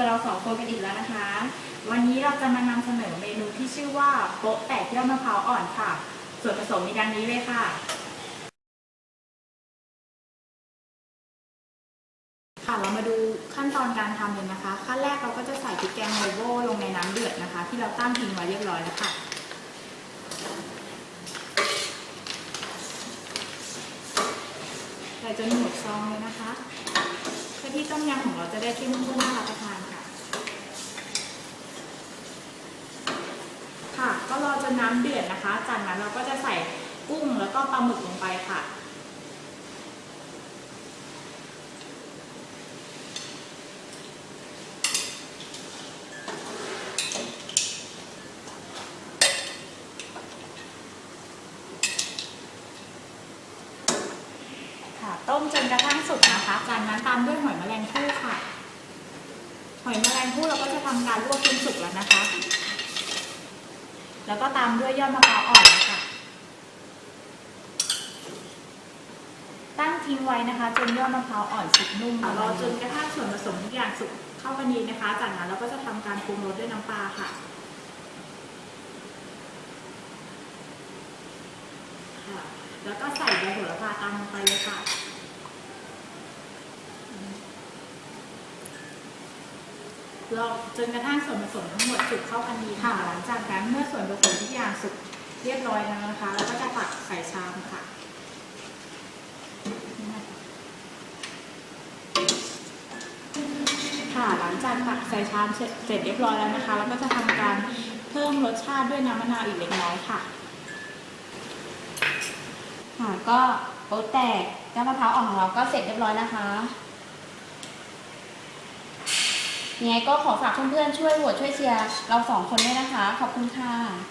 กับเราสองคนกันอีกแล้วนะคะ วันนี้เราจะมานำเสนอเมนูที่ชื่อว่าโป๊ะแตกยอดมะพร้าวอ่อนค่ะ ส่วนผสมมีดังนี้เลยค่ะ ค่ะเรามาดูขั้นตอนการทำเลยนะคะ ขั้นแรกเราก็จะใส่พริกแกงโรโบลงในน้ำเดือดนะคะ ที่เราตั้งทิ้งไว้เรียบร้อยแล้วค่ะใส่จนหมดซองเลยนะคะ เพื่อที่ต้มยำของเราจะได้เข้มข้นน่ารับประทานค่ะ ค่ะ ก็รอจนน้ำเดือดนะคะ จากนั้นเราก็จะใส่กุ้งแล้วก็ปลาหมึกลงไปค่ะ ค่ะ ต้มจนกระทั่งสุกนะคะ จากนั้นตามด้วยหอยแมลงภู่ค่ะ หอยแมลงภู่เราก็จะทำการลวกจนสุกแล้วนะคะ แล้วก็ตามด้วยยอดมะพร้าวอ่อนค่ะ ตั้งทิ้งไว้นะคะ จนยอดมะพร้าวอ่อนสุกนุ่มรอจนกระทั่งส่วนผสมทุกอย่างสุกเข้ากันดีนะคะ จากนั้นเราก็จะทำการปรุงรสด้วยน้ำปลาค่ะค่ะ แล้วก็ใส่ใบโหระพาตามลงไปเลยค่ะ รอจนกระทั่งส่วนผสมทั้งหมดสุกเข้ากันดีค่ะ หลังจากนั้นเมื่อส่วนผสมทุกอย่างสุกเรียบร้อยแล้วนะคะแล้วก็จะตักใส่ชามค่ะค่ะหลังจากตักใส่ชามเสร็จเสร็จเรียบร้อยแล้วนะคะแล้วก็จะทำการเพิ่มรสชาติด้วยน้ำมะนาวอีกเล็กน้อยค่ะ ค่ะ ก็โป๊ะแตกเจ้ำมะพร้าวอ่อนของเราก็เสร็จเรียบร้อยนะคะยังไงก็ขอฝากเพื่อนๆช่วยโหวตช่วยเชียร์เราสองคนด้วยนะคะ ขอบคุณค่ะ